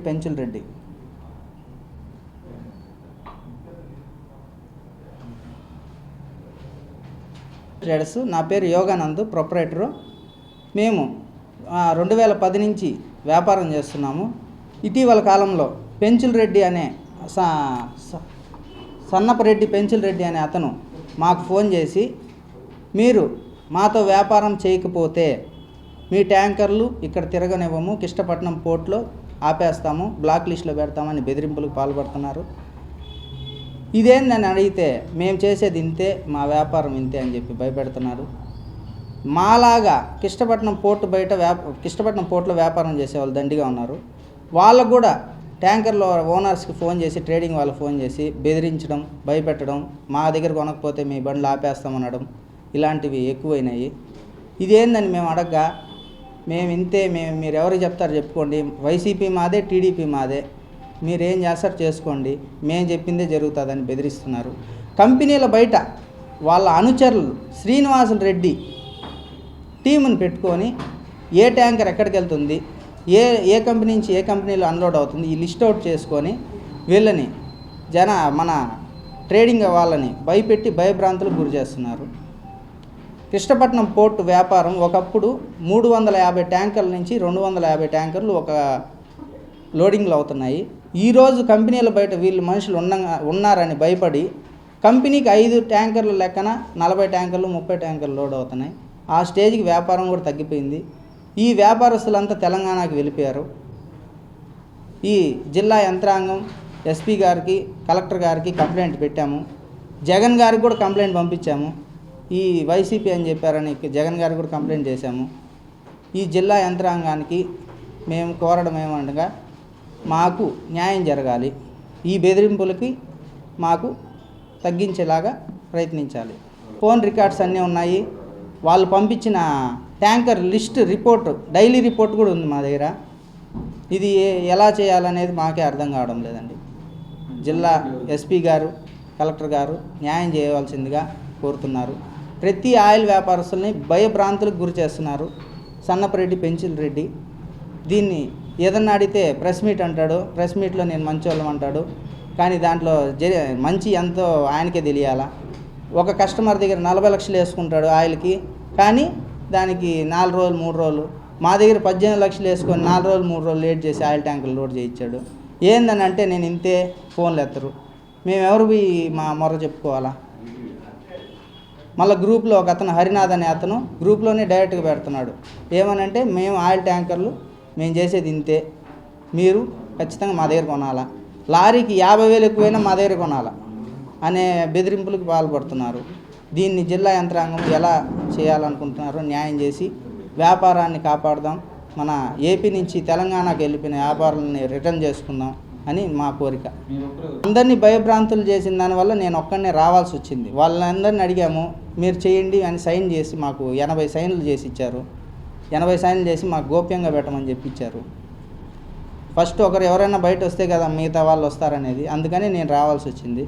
పెంచుల్ Reddy traders నా పేరు Yoganand proprietor మేము రెండు వేల పది నుంచి వ్యాపారం చేస్తున్నాము. ఇటీవల కాలంలో పెంచుల్ రెడ్డి అనే స- సన్నపరెడ్డి పెంచుల్ రెడ్డి అనే అతను మాకు ఫోన్ చేసి మీరు మాతో వ్యాపారం చేయకపోతే మీ ట్యాంకర్లు ఇక్కడ తిరగనివ్వము కిష్టపట్నం పోర్ట్లో ఆపేస్తాము బ్లాక్ లిస్ట్లో పెడతామని బెదిరింపులకు పాల్పడుతున్నారు. ఇదేందని అడిగితే మేము చేసేది ఇంతే మా వ్యాపారం ఇంతే అని చెప్పి భయపెడుతున్నారు. మాలాగా కిష్టపట్నం పోర్టు బయట వ్యాప కిష్టపట్నం పోర్టులో వ్యాపారం చేసేవాళ్ళు దండిగా ఉన్నారు. వాళ్ళకు కూడా ట్యాంకర్లో ఓనర్స్కి ఫోన్ చేసి ట్రేడింగ్ వాళ్ళకి ఫోన్ చేసి బెదిరించడం భయపెట్టడం మా దగ్గర కొనకపోతే మీ బండ్లు ఆపేస్తామనడం ఇలాంటివి ఎక్కువైనాయి. ఇదేందని మేము అడగ్గా మేము ఇంతే మేము మీరు ఎవరికి చెప్తారు చెప్పుకోండి. వైసీపీ మాదే టీడీపీ మాదే. మీరేం చేస్తారు చేసుకోండి. మేము చెప్పిందే జరుగుతుందని బెదిరిస్తున్నారు. కంపెనీల బయట వాళ్ళ అనుచరులు శ్రీనివాసులు రెడ్డి టీముని పెట్టుకొని ఏ ట్యాంకర్ ఎక్కడికి వెళ్తుంది ఏ ఏ కంపెనీ నుంచి ఏ కంపెనీలో అన్లోడ్ అవుతుంది ఈ లిస్ట్ అవుట్ చేసుకొని వీళ్ళని జన మన ట్రేడింగ్ వాళ్ళని భయపెట్టి భయభ్రాంతులకు గురి చేస్తున్నారు. కృష్ణపట్నం పోర్టు వ్యాపారం ఒకప్పుడు మూడు వందల యాభై ట్యాంకర్ల నుంచి రెండు వందల యాభై ట్యాంకర్లు ఒక లోడింగ్లు అవుతున్నాయి. ఈరోజు కంపెనీల బయట వీళ్ళు మనుషులు ఉన్న ఉన్నారని భయపడి కంపెనీకి ఐదు ట్యాంకర్ల లెక్కన నలభై ట్యాంకర్లు ముప్పై ట్యాంకర్లు లోడ్ అవుతున్నాయి. ఆ స్టేజ్కి వ్యాపారం కూడా తగ్గిపోయింది. ఈ వ్యాపారస్తులంతా తెలంగాణకి వెళ్ళిపోయారు. ఈ జిల్లా యంత్రాంగం ఎస్పీ గారికి కలెక్టర్ గారికి కంప్లైంట్ పెట్టాము. జగన్ గారికి కూడా కంప్లైంట్ పంపించాము. ఈ వైసీపీ అని చెప్పారని జగన్ గారు కూడా కంప్లైంట్ చేశాము. ఈ జిల్లా యంత్రాంగానికి మేము కోరడం ఏమనగా మాకు న్యాయం జరగాలి. ఈ బెదిరింపులకి మాకు తగ్గించేలాగా ప్రయత్నించాలి. ఫోన్ రికార్డ్స్ అన్నీ ఉన్నాయి. వాళ్ళు పంపించిన tanker list report daily report కూడా ఉంది మా దగ్గర. ఇది ఏ- ఎలా చేయాలనేది మాకే అర్థం కావడం లేదండి. జిల్లా ఎస్పీ గారు కలెక్టర్ గారు న్యాయం చేయవలసిందిగా కోరుతున్నారు. ప్రతి ఆయిల్ వ్యాపారస్తుల్ని భయభ్రాంతులకు గురి చేస్తున్నారు సన్నపరెడ్డి పెంచిల్ రెడ్డి. దీన్ని ఏదన్నా అడిగితే ప్రెస్ మీట్ అంటాడు ప్రెస్ మీట్లో నేను మంచోళ్ళం అంటాడు కానీ దాంట్లో జరి మంచి ఎంతో ఆయనకే తెలియాలా? ఒక కస్టమర్ దగ్గర నలభై లక్షలు వేసుకుంటాడు ఆయిల్కి కానీ దానికి నాలుగు రోజులు మూడు రోజులు. మా దగ్గర పద్దెనిమిది లక్షలు వేసుకొని నాలుగు రోజులు మూడు రోజులు లేట్ చేసి ఆయిల్ ట్యాంకులు లోడ్ చేయించాడు. ఏందని అంటే నేను ఇంతే ఫోన్లు ఎత్తరు. మేము ఎవరు మా మొర చెప్పుకోవాలా? మళ్ళీ గ్రూప్లో ఒక అతను హరినాథ్ అనే అతను గ్రూప్లోనే డైరెక్ట్గా పెడుతున్నాడు. ఏమనంటే మేము ఆయిల్ ట్యాంకర్లు మేము చేసేది ఇంతే. మీరు ఖచ్చితంగా మా దగ్గర కొనాలా? లారీకి యాభై వేలు ఎక్కువైనా మా దగ్గర కొనాలా? అనే బెదిరింపులకు పాల్పడుతున్నారు. దీన్ని జిల్లా యంత్రాంగం ఎలా చేయాలనుకుంటున్నారో న్యాయం చేసి వ్యాపారాన్ని కాపాడదాం. మన ఏపీ నుంచి తెలంగాణకు వెళ్ళిపోయిన వ్యాపారాలని రిటర్న్ చేసుకుందాం. అని మా కోరిక. అందరినీ భయభ్రాంతులు చేసిన దానివల్ల నేను ఒక్కడనే రావాల్సి వచ్చింది. వాళ్ళందరిని అడిగాము మీరు చేయండి అని సైన్ చేసి మాకు ఎనభై సైన్లు చేసి ఇచ్చారు. ఎనభై సైన్లు చేసి మాకు గోప్యంగా పెట్టమని చెప్పి ఇచ్చారు ఫస్ట్ ఒకరు ఎవరైనా బయట వస్తే కదా మిగతా వాళ్ళు వస్తారనేది. అందుకని నేను రావాల్సి వచ్చింది.